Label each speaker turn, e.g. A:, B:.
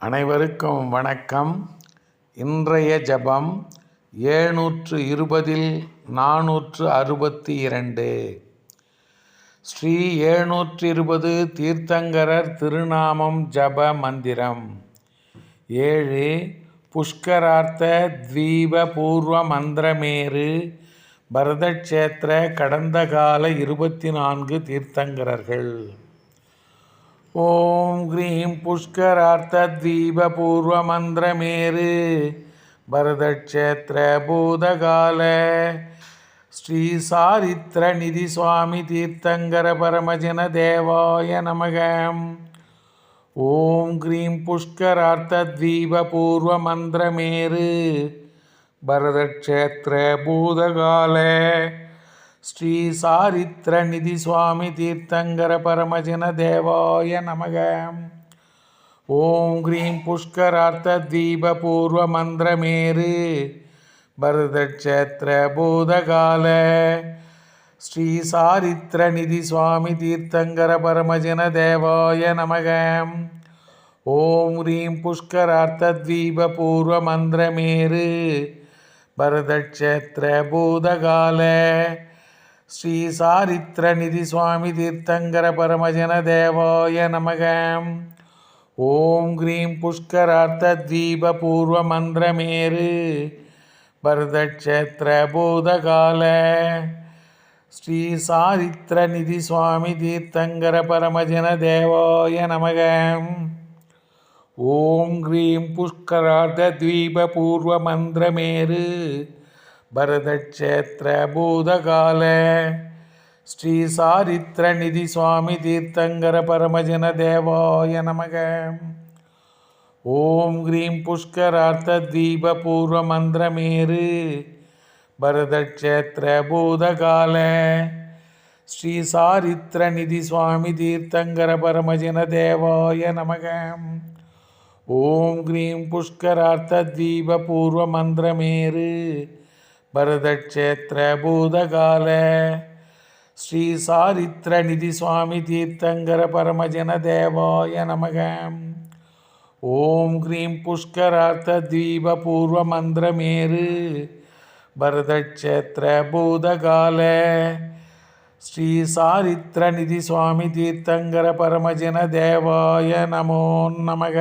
A: அனைவருக்கும் வணக்கம். இன்றைய ஜபம் ஏழ்நூற்று இருபதில் நானூற்று அறுபத்தி இரண்டு ஸ்ரீ ஏழ்நூற்று இருபது தீர்த்தங்கரர் திருநாமம் ஜப மந்திரம். ஏழு புஷ்கரார்த்த தீப பூர்வ மந்திரமேறு பரதக்ஷேத்திர கடந்த கால இருபத்தி நான்கு தீர்த்தங்கரர்கள். ஓம் க்ரீம் புஷ்கரார்த்தத்வீபூர்வமந்திரமேரு பரதக்ஷேத்திர பூதகால ஸ்ரீ சாரித்திர நிதி சுவாமி தீர்த்தங்கர பரமஜன தேவாய நமகம். ஓம் க்ரீம் புஷ்கரார்த்தத்வீபூர்வமந்திரமேரு பரதக்ஷேத்திர பூதகால ஸ்ரீ சாரித்ர நிதி சுவாமி தீர்த்தங்கர பரமஜன தேவாய நமக. ஓம் கிரீம் புஷ்கரார்த்த தீப பூர்வ மந்திரமேரு பரதக்ஷேத்திர பூதகால. ஸ்ரீ சாரித்ர நிதி சுவாமி தீர்த்தங்கர பரமஜன தேவாய நமக. ஓம் ஹ்ரீம் புஷ்கரார்த்த தீப பூர்வ மந்திரமேரு பரதக்ஷேத்திர பூதகால. ஸ்ரீ சாரித்ர நிதி சுவாமி தீர்த்தங்கர பரமஜன தேவாய நமக. ஓம் கிரீம் புஷ்கரார்த்த தீப பூர்வ மந்திரமேரு பரதக்ஷேத்திர பூதகால ஸ்ரீ சாரித்ர நிதி சுவாமி தீர்த்தங்கர பரமஜன தேவாய நமக. ஓம் கிரீம் புஷ்கரார்த்த தீப பூர்வ மந்திரமேரு பரதக்ஷேத்திர பூதகால ஸ்ரீ சாரித்திர நிதி சுவாமி தீர்த்தங்கர பரமஜன தேவாய நமக. ஓம் க்ரீம் புஷ்கரார்த்த தீப பூர்வ மந்திரமேரு பரதக்ஷேத்திர பூதகால ஸ்ரீ சாரித்திர நிதி சுவாமி தீர்த்தங்கர பரமஜன தேவாய நமக. ஓம் க்ரீம் புஷ்கரார்த்த தீப பூர்வ மந்திரமேரு பரதக்ஷேத்திர பூதகால ஸ்ரீ சாரித்திர நிதி சுவாமி தீர்த்தங்கர பரமஜன தேவாய நமக. ஓம் க்ரீம் புஷ்கரார்த்த தீப பூர்வ மந்திரமேரு பரதக்ஷேத்திர பூதகால ஸ்ரீ சாரித்திர நிதி சுவாமி தீர்த்தங்கர பரமஜன தேவாய நமோ நமக.